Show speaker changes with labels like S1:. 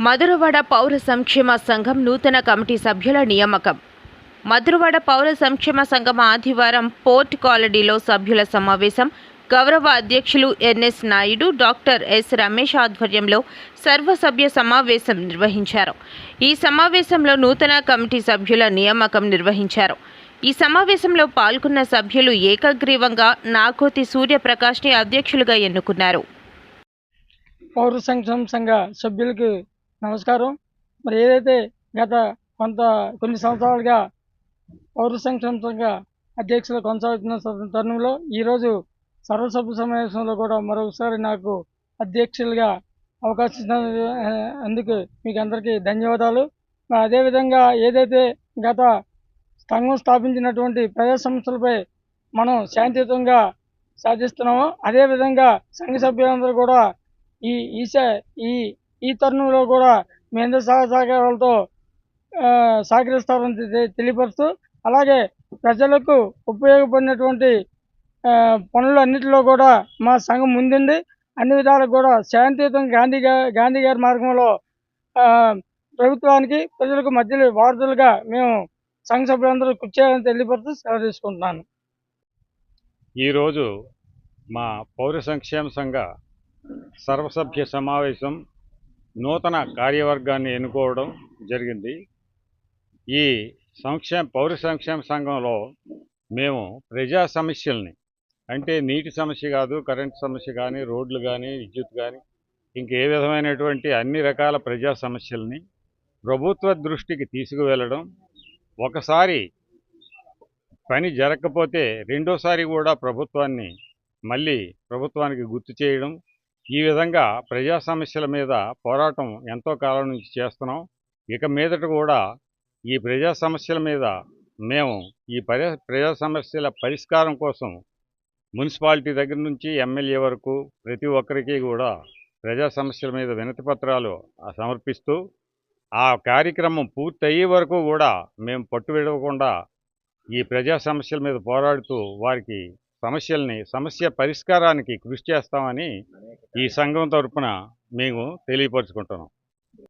S1: మధురవాడ పౌర సంక్షేమ సంఘం నూతన కమిటీ సభ్యుల నియామకం. మధురవాడ పౌర సంక్షేమ సంఘం ఆదివారం పోర్ట్ కాలనీలో సభ్యుల సమావేశం. గౌరవ అధ్యక్షులు NS Naidu doctor yes Ramesh ఆధ్వర్యంలో సర్వసభ్య సమావేశం నిర్వహించారు. ఈ సమావేశంలో నూతన కమిటీ సభ్యుల నియామకం నిర్వహించారు. ఈ సమావేశంలో పాల్గొన్న సభ్యులు ఏకగ్రీవంగా నాకోతి సూర్యప్రకాష్ని అధ్యక్షులుగా ఎన్నుకున్నారు.
S2: పౌర సంక్షేమ సంఘ సభ్యులకి నమస్కారం. మరి ఏదైతే గత కొంత కొన్ని సంవత్సరాలుగా పౌర సంక్షేమంగా అధ్యక్షులు కొనసాగుతున్న తరుణంలో ఈరోజు సర్వసభ్య సమావేశంలో కూడా మరొకసారి నాకు అధ్యక్షులుగా అవకాశం అందుకు మీకు అందరికీ ధన్యవాదాలు. అదేవిధంగా ఏదైతే గత సంఘం స్థాపించినటువంటి ప్రజా సంస్థలపై మనం శాంతియుతంగా సాధిస్తున్నామో అదేవిధంగా సంఘ సభ్యులందరూ కూడా ఈ ఈశ ఈ ఈ తరుణంలో కూడా మీ అందరి సహకారాలతో సహకరిస్తారని తెలియపరుస్తూ అలాగే ప్రజలకు ఉపయోగపడినటువంటి పనులు అన్నిటిలో కూడా మా సంఘం ముందుండి అన్ని విధాలకు కూడా శాంతియుతం గాంధీ గాంధీ గారి మార్గంలో ప్రభుత్వానికి ప్రజలకు మధ్యలో వారధులుగా మేము సంఘ సభ్యులందరూ కృషి చేయాలని తెలియపరుస్తూ సెలవు తీసుకుంటున్నాను.
S3: ఈరోజు మా పౌర సంక్షేమ సంఘ సర్వసభ్య సమావేశం నూతన కార్యవర్గాన్ని ఎన్నుకోవడం జరిగింది. ఈ సంక్షేమ పౌర సంక్షేమ సంఘంలో మేము ప్రజా సమస్యల్ని అంటే నీటి సమస్య కాదు కరెంట్ సమస్య కానీ రోడ్లు కానీ విద్యుత్ కానీ ఇంకే విధమైనటువంటి అన్ని రకాల ప్రజా సమస్యల్ని ప్రభుత్వ దృష్టికి తీసుకువెళ్ళడం ఒకసారి పని జరగకపోతే రెండోసారి కూడా ప్రభుత్వాన్ని మళ్ళీ ప్రభుత్వానికి గుర్తు చేయడం ఈ విధంగా ప్రజా సమస్యల మీద పోరాటం ఎంతో కాలం నుంచి చేస్తున్నాం. ఇక మీదట కూడా ఈ ప్రజా సమస్యల మీద మేము ఈ పరి ప్రజా సమస్యల పరిష్కారం కోసం మున్సిపాలిటీ దగ్గర నుంచి ఎమ్మెల్యే వరకు ప్రతి ఒక్కరికి కూడా ప్రజా సమస్యల మీద వినతి పత్రాలు సమర్పిస్తూ ఆ కార్యక్రమం పూర్తయ్యే వరకు కూడా మేము పట్టు విడవకుండా ఈ ప్రజా సమస్యల మీద పోరాడుతూ వారికి సమస్యల్ని సమస్య పరిష్కారానికి కృషి చేస్తామని ఈ సంఘం తరఫున మేము తెలియపరుచుకుంటున్నాం.